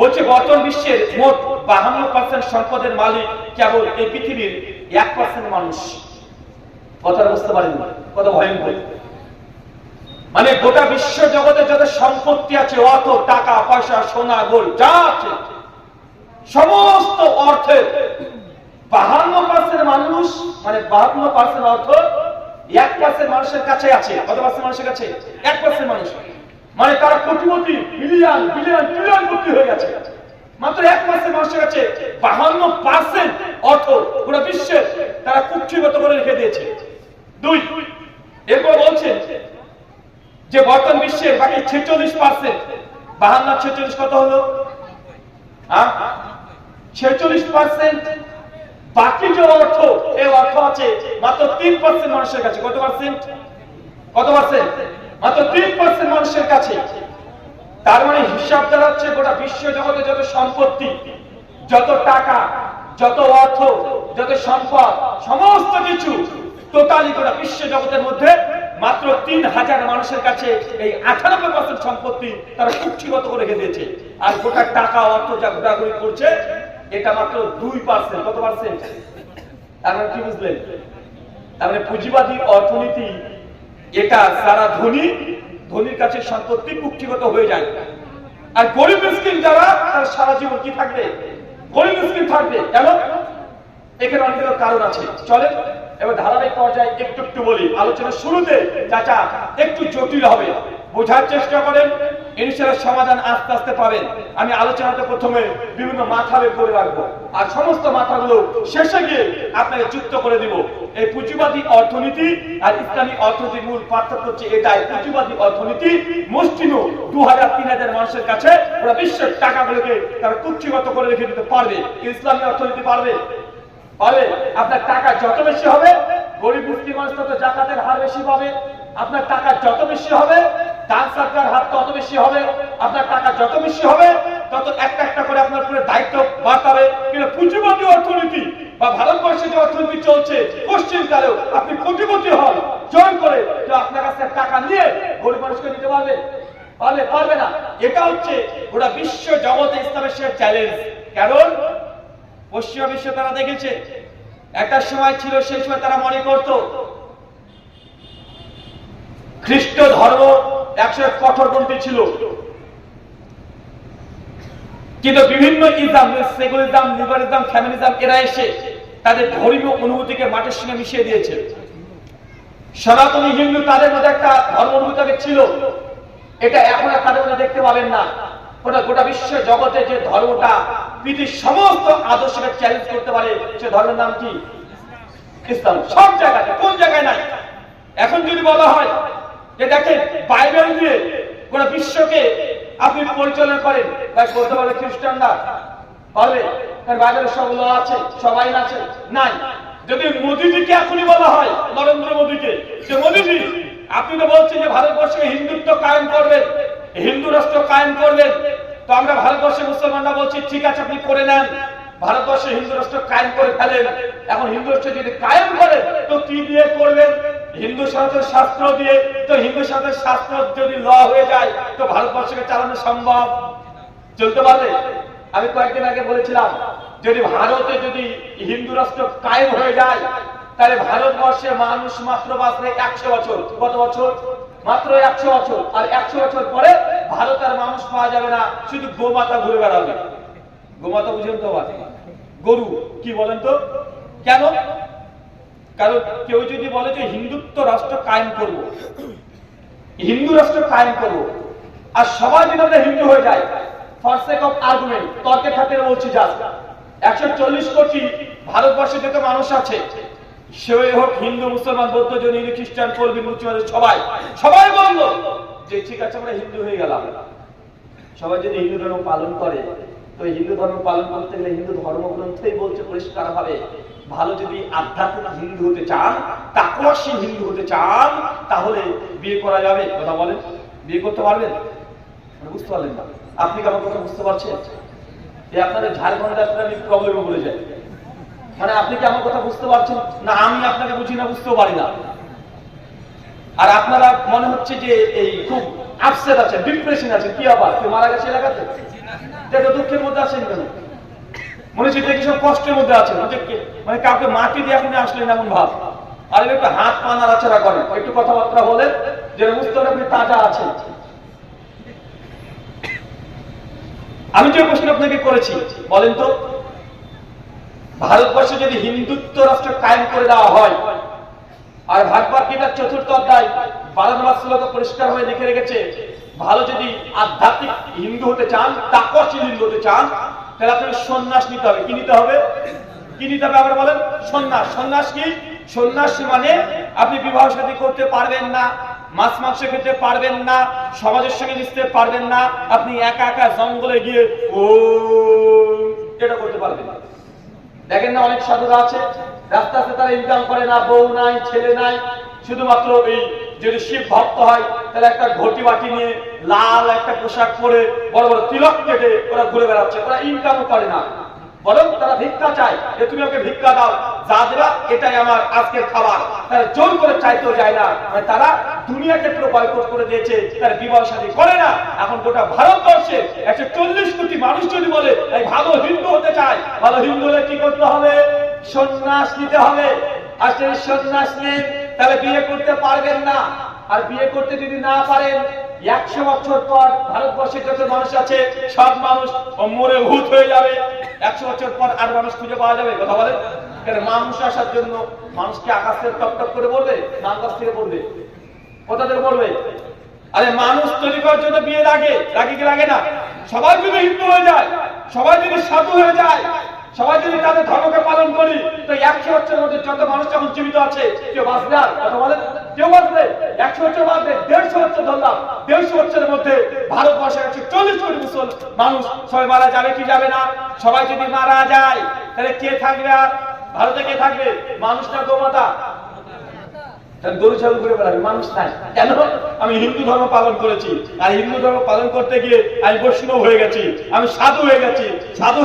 বলছে বর্তমান বিশ্বের মোট বাহান্ন পার্সেন্ট সম্পদের মালিক কেবল এই পৃথিবীর এক পার্সেন্ট মানুষ। কথাটা বুঝতে পারেন, কত ভয়ঙ্কর। মানে গোটা বিশ্ব জগতে যত সম্পত্তি আছে, অর্থ, টাকা, পয়সা, সোনা গোল যা আছে, সমস্ত অর্থের বাহান্ন পার্সেন্ট মানুষ মানে বাহান্ন পার্সেন্ট অর্থ এক পার্সেন্ট মানুষের কাছে আছে। কত পার্সেন্ট মানুষের কাছে? এক পার্সেন্ট মানুষ। মানে তারা কোটিপতি, বিলিয়ন বিলিয়ন ট্রিলিয়ন কোটি হয়ে গেছে। মাত্র এক পার্সেন্ট মানুষের কাছে বাহান্ন পার্সেন্ট অর্থ গোটা বিশ্বের তারা কুক্ষিগত করে রেখে দিয়েছে। দুই, এরপর বলছেন যে বর্তমান বিশ্বের বাকি ছেচল্লিশ পার্সেন্ট বাহান্ন ছেচল্লিশ কত হলো? ছেচল্লিশ পার্সেন্ট বাকি যে অর্থ এই অর্থ আছে মাত্র তিন পার্সেন্ট মানুষের কাছে। কত পার্সেন্ট কত পার্সেন্ট মানুষের কাছে। তার মানে হিসাব দাঁড়াচ্ছে গোটা বিশ্ব জগতে যত সম্পত্তি, যত টাকা, যত অর্থ, যত সম্পদ, সমস্ত কিছু টোটালি গোটা বিশ্ব জগতের মধ্যে মাত্র তিন হাজার মানুষের কাছে এই আঠানব্বই পার্সেন্ট সম্পত্তি তারা কুক্ষিগত করে রেখে দিয়েছে। আর গোটা টাকা, অর্থ যা ঘোরাঘুরি করছে, এটা মাত্র দুই পার্সেন্ট কত পার্সেন্ট আপনারা কি বুঝলেন? তার মানে পুঁজিবাদী অর্থনীতি এটা যারা ধনী, ধনীর কাছে সম্পত্তি কুক্ষিগত হয়ে যায়। আর গরিব মিসকিন যারা, তার সারা জীবন কি থাকবে? গরিব মিসকিন থাকবে। কেন? এখানে অনেকগুলো কারণ আছে। চলে এবার ধারাবাহিক পর্যায়ে একটু একটু বলি। আলোচনা শুরুতে, চাচা, একটু জটিল হবে। বোঝার চেষ্টা করেন। ইনশাল্লাহ সমাধান আস্তে আস্তে পাবেন। আমি আলোচনাতে প্রথমে বিভিন্ন মাথা বের করে রাখব। আর সমস্ত মাথাগুলো শেষে গিয়ে আপনাকে যুক্ত করে দিব। এই পুঁজিবাদী অর্থনীতি আর ইসলামী অর্থনীতির মূল পার্থক্য হচ্ছে এটাই পুঁজিবাদী অর্থনীতি মুষ্টিনু দু হাজার তিন হাজার মানুষের কাছে ওরা বিশ্বের টাকাগুলোকে তারা কুক্ষিগত করে রেখে দিতে পারবে। ইসলামী অর্থনীতি পারবে? পাবে আপনার টাকা যত বেশি হবে, গরিব মুসলিম মানুষ তত জাকাতের হার বেশি পাবে। আপনার টাকা যত বেশি হবে দান সরকার হার তত বেশি হবে, আপনার টাকা যত বেশি হবে, তত একটা একটা করে আপনার উপরে দায়িত্ব বাড়তাবে। কিন্তু পুঁজিবাদী অর্থনীতি বা ভারতবর্ষে যে অর্থনীতি চলছে, পশ্চিম কালেও আপনি কোটিপতি হন, জয় করে যে আপনার কাছে টাকা নিয়ে গরিব মানুষকে দিতে পারবে। পারবে পারবে না। এটা হচ্ছে গোটা বিশ্ব জগতে ইসলামের সে চ্যালেঞ্জ কারণ পশ্চিমা বিশ্ব তারা দেখেছে, একটা সময় ছিল, সেই সময় তারা মনে করত, খ্রিস্ট ধর্ম একশো কঠোরপন্থী ছিল। কিন্তু বিভিন্ন ইসলাম, সেকুলারিজম লিবারিজম ফ্যামিলিজম, এরা এসে তাদের ধর্মীয় অনুভূতিকে মাটির সঙ্গে মিশিয়ে দিয়েছে। সনাতনী হিন্দু তাদের মধ্যে একটা ধর্ম অনুভূতি ছিল। এটা এখন আর তাদের মধ্যে দেখতে পাবেন না। ওটা গোটা বিশ্ব জগতে যে ধর্মটা পৃথিবীর সমস্ত আদর্শকে চ্যালেঞ্জ করতে পারে, সে ধর্মের নাম কি? ইসলাম। সব জায়গাতে, কোন জায়গায় নাই। এখন যদি বলা হয় দেখেন বাইবেল দিয়ে গোটা বিশ্বকে আপনি পরিচালনা করেন। তাই বলতে পারবে খ্রিস্টানরা পারবে বাইবেলের সব আছে, সব আইন আছে। নাই। যদি মোদিজিকে এখনই বলা হয়, নরেন্দ্র মোদীকে, যে মোদিজি, আপনি তো বলছেন যে ভারতবর্ষে হিন্দুত্ব কায়েম করবেন, হিন্দু রাষ্ট্র কায়েম করবেন। তো আমরা ভারতবর্ষে মুসলমানরা বলছি, ঠিক আছে, আপনি করে নেন। ভারতবর্ষে হিন্দু রাষ্ট্র কায়েম করে ফেলেন। এখন হিন্দু রাষ্ট্র যদি কায়েম করেন তো কি দিয়ে করবেন? হিন্দু সনাতন শাস্ত্র দিয়ে, তো হিন্দু সনাতন শাস্ত্র যদি ল হয়ে যায়, তো ভারতবর্ষকে চালানো সম্ভব? চলতে পারবে? আমি কয়েকদিন আগে বলেছিলাম, যদি ভারতে যদি হিন্দু রাষ্ট্র কায়েম হয়ে যায়, তাহলে ভারতবর্ষের মানুষ মাত্র বাঁচবে একশো বছর। কত বছর? মাত্র একশো বছর। আর একশো বছর পরে ভারত আর মানুষ পাওয়া যাবে না, শুধু গোমাতা ঘুরে বেড়াবে। গোমাতা বুঝেন তো? গরু, কি বলেন তো? কেন? কারণ কেউ যদি বলে যে হিন্দুত্ব রাষ্ট্র কায়েম করব, হিন্দু রাষ্ট্র কায়েম করব, আর সবাই যদি আমরা হিন্দু হয়ে যায় ফর সেক অফ আর্গুমেন্ট তর্কের খাতিরে বলছি যা একশো চল্লিশ কোটি ভারতবর্ষে যত মানুষ আছে সে হোক হিন্দু, মুসলমান, বৌদ্ধ, জৈন খ্রিস্টান কলবি মুসলমান সবাই সবাই বলল যে ঠিক আছে আমরা হিন্দু হয়ে গেলাম। সবাই যদি হিন্দু ধর্ম পালন করে তো হিন্দু ধর্ম পালন করতে গেলে হিন্দু ধর্মগ্রন্থই বলছে পরিষ্কার ভাবে ভালো যদি আধ্যাত্মিক হিন্দু হতে চান তাকওয়াশীল হিন্দু হতে চান, তাহলে বিয়ে করা যাবে। কথা বলেন, বিয়ে করতে পারবেন? মানে বুঝতে পারলেন না। আপনি কি কথা বুঝতে পারছেন? এই আপনাদের ঝাড়খণ্ডে আপনার আমি প্রবলেমে বলে যাই মানে আপনি কি আমার কথা বুঝতে পারছেন? না, আমি আপনাকে বুঝি না, বুঝতেও পারি না। আর আপনারা মনে হচ্ছে যে এই খুব আপসেট আছে ডিপ্রেশন আছে কি আবার কেউ মারা গেছে এলাকাতে? যে এত দুঃখের মধ্যে আছেন কেন? মনে হচ্ছে দেখি কষ্টের মধ্যে আছেন মানে কাউকে মাটি দিয়ে এখন আসলেন এমন ভাব। আর একটু হাত পা নাড়াচাড়া করেন। একটু কথাবার্তা যে বুঝতে আপনি তাজা আমি যে প্রশ্ন আপনাকে করেছি, বলেন তো, ভারতবর্ষে যদি হিন্দুত্ব রাষ্ট্র কায়েম করে দেওয়া হয়, আর ভাগবত চতুর্থ অধ্যায় বারো পরিষ্কার হয়ে লিখে রেখেছে ভালো যদি আধ্যাত্মিক হিন্দু হতে চান তাপসীল হিন্দু হতে চান, তাহলে আপনাকে সন্ন্যাস নিতে হবে। কি নিতে হবে? কি নিতে হবে আবার বলেন? সন্ন্যাস। সন্ন্যাস কি? সন্ন্যাস মানে আপনি বিবাহ সাথী করতে পারবেন না, মাছ মাংস খেতে পারবেন না, সমাজের সঙ্গে মিশতে পারবেন না, আপনি একা একা জঙ্গলে গিয়ে, ও, এটা করতে পারবেন না। দেখেন না অনেক সাধুরা আছে রাস্তা রাস্তা তারা ইনকাম করে না, বউ নাই, ছেলে নাই, শুধুমাত্র এই যদি শিব ভক্ত হয়, তাহলে একটা ঘটি বাটি নিয়ে লাল একটা পোশাক পরে বড় বড় তিলক কেটে ওরা ঘুরে বেড়াচ্ছে। ওরা ইনকামও করে না। বরং তারা ভিক্ষা চায় যে, তুমি ওকে ভিক্ষা দাও। যা দেবা, এটাই আমার আজকের খাবার। তারা জোর করে চাইতেও যায় না। মানে তারা দুনিয়াকে পুরো বয়কট করে দিয়েছে, তার বিবাহ শাদী করে না। এখন গোটা ভারতবর্ষে একশো চল্লিশ কোটি মানুষ যদি বলে, এই ভালো হিন্দু হতে চায়, ভালো হিন্দু হলে কি করতে হবে? সন্ন্যাস নিতে হবে। আর সেই সন্ন্যাস নেন তাহলে বিয়ে করতে পারবেন না। আর বিয়ে করতে যদি না পারেন, একশো বছর পর ভারতবর্ষে যত মানুষ আছে, সব মানুষ মরে ভূত হয়ে যাবে। একশো বছর পর আর মানুষ খুঁজে পাওয়া যাবে, কথা বলেন? মানুষ আসার জন্য মানুষকে আকাশ থেকে টপ টপ করে বলবে না আকাশ থেকে বলবে? কোথা বলবে? আরে মানুষ তৈরি করার জন্য বিয়ে লাগে। লাগে কি লাগে না? সবাই যদি হিন্দু হয়ে যায়, সবাই যদি সাধু হয়ে যায় সবাই যদি তাদের ধর্মকে পালন করি, তো একশো বছরের মধ্যে যত মানুষ যখন জীবিত আছে, কেউ বাঁচবে আর? কথা বলে কেউ বাঁচবে? একশো বছর বাঁচবে দেড়শো বছর ধরলাম, দেড়শো বছরের মধ্যে ভারতবর্ষের একশো চল্লিশ কোটি মুসল মানুষ সবাই মারা যাবে কি যাবে না? সবাই যদি মারা যায়, তাহলে কে থাকবে আর? ভারতে কে থাকবে? মানুষটা গোমাতা। বেড়াবে, মানুষ কেন? আমি হিন্দু ধর্ম পালন করেছি। আর হিন্দু ধর্ম পালন করতে গিয়ে আমি বৈষ্ণব হয়ে গেছি, আমি সাধু হয়ে গেছি। সাধু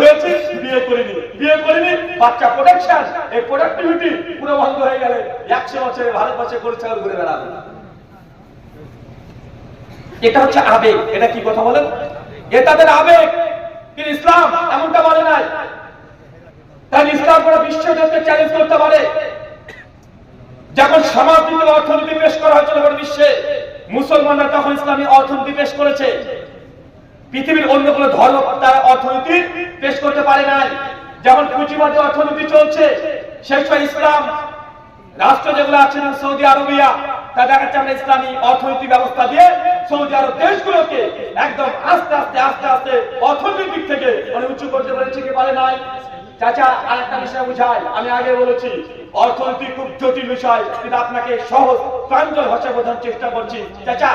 বিয়ে করিনি। বিয়ে করিনি, বাচ্চা প্রোটেকশন এই প্রোডাক্টিভিটি পুরো বন্ধ হয়ে গেলে একশো বছরে ভারতবর্ষে ঘুরে বেড়াবে। এটা হচ্ছে আবেগ। এটা কি কথা বলেন? এ তাদের আবেগ। কিন্তু ইসলাম এমনটা বলে নাই। তাই ইসলাম চ্যালেঞ্জ করতে পারে। যখন সমাজনীতি অর্থনীতি পেশ করা হয়েছিল গোটা বিশ্বে মুসলমানরা তখন ইসলামী অর্থনীতি পেশ করেছে। পৃথিবীর অন্য কোনো ধর্ম তারা অর্থনীতি পেশ করতে পারে নাই। যেমন পুঁজিবাদী অর্থনীতি চলছে, সেই সময় ইসলাম রাষ্ট্র যেগুলো আছে সৌদি আরবিয়া তা দেখাচ্ছে আমরা ইসলামী অর্থনৈতিক ব্যবস্থা দিয়ে সৌদি আরব দেশগুলোকে একদম আস্তে আস্তে আস্তে আস্তে অর্থনৈতিক দিক থেকে মানে উঁচু করতে পেরেছে কি পারে নাই। চাচা আর একটা বিষয় বুঝাই, আমি আগে বলেছি অর্থনীতি খুব জটিল বিষয়, কিন্তু আপনাকে সহজ প্রাঞ্জল ভাষা বোঝানোর চেষ্টা করছি। চাচা,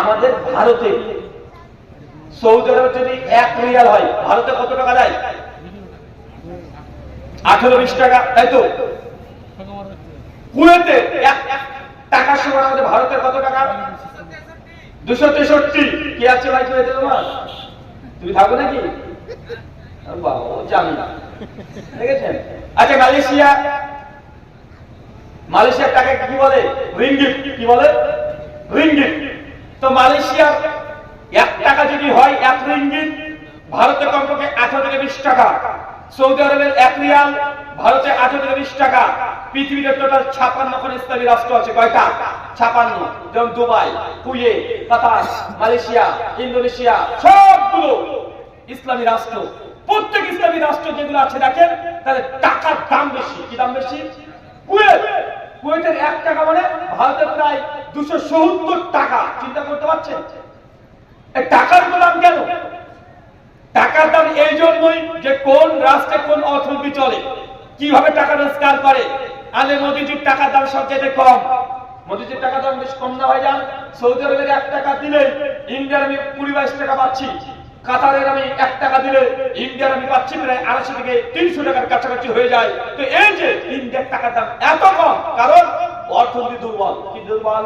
আমাদের ভারতে সৌদি আরবে যদি এক রিয়াল হয়, ভারতে কত টাকা দেয়? আঠারো, বিশ টাকা, তাই তো? কুয়েতে টাকার সময় আমাদের ভারতের কত টাকা? দুশো তেষট্টি। কি আছে ভাই কুয়েতে তোমার? তুমি থাকো নাকি? কমপক্ষে থেকে বিশ টাকা। সৌদি আরবের এক রিয়াল, ভারতে থেকে বিশ টাকা। পৃথিবীতে টোটাল ছাপান্ন ইসলামী রাষ্ট্র আছে। কয়টা? ছাপান্ন। যেমন Dubai Kuwait Qatar, Malaysia, Indonesia, সবগুলো ইসলামী রাষ্ট্র। প্রত্যেক ইসলামী রাষ্ট্র যেগুলো আছে, দেখেন, তাদের টাকার দাম বেশি। কি দাম বেশি? কুয়েত। কুয়েতের এক টাকা মানে ভারতের প্রায় দুশো সত্তর টাকা। চিন্তা করতে পারছেন? টাকার গোলাম কেন? টাকার দাম এই জন্যই যে কোন রাষ্ট্রে কোন অর্থনীতি চলে, কীভাবে টাকা রোজগার করে। আলে মোদিজির টাকার দাম সবচেয়ে কম। মোদিজির টাকার দাম বেশ কম না যান সৌদি আরবের এক টাকা দিলে ইন্ডিয়ার আমি কুড়ি বাইশ টাকা পাচ্ছি। কাতারের আমি এক টাকা দিলে ইন্ডিয়ার আমি পাচ্ছি প্রায় আড়াইশো থেকে তিনশো টাকার কাছাকাছি হয়ে যায়। তো এই যে ইন্ডিয়ার টাকার দাম এত কম, কারণ অর্থনীতি দুর্বল। কি দুর্বল?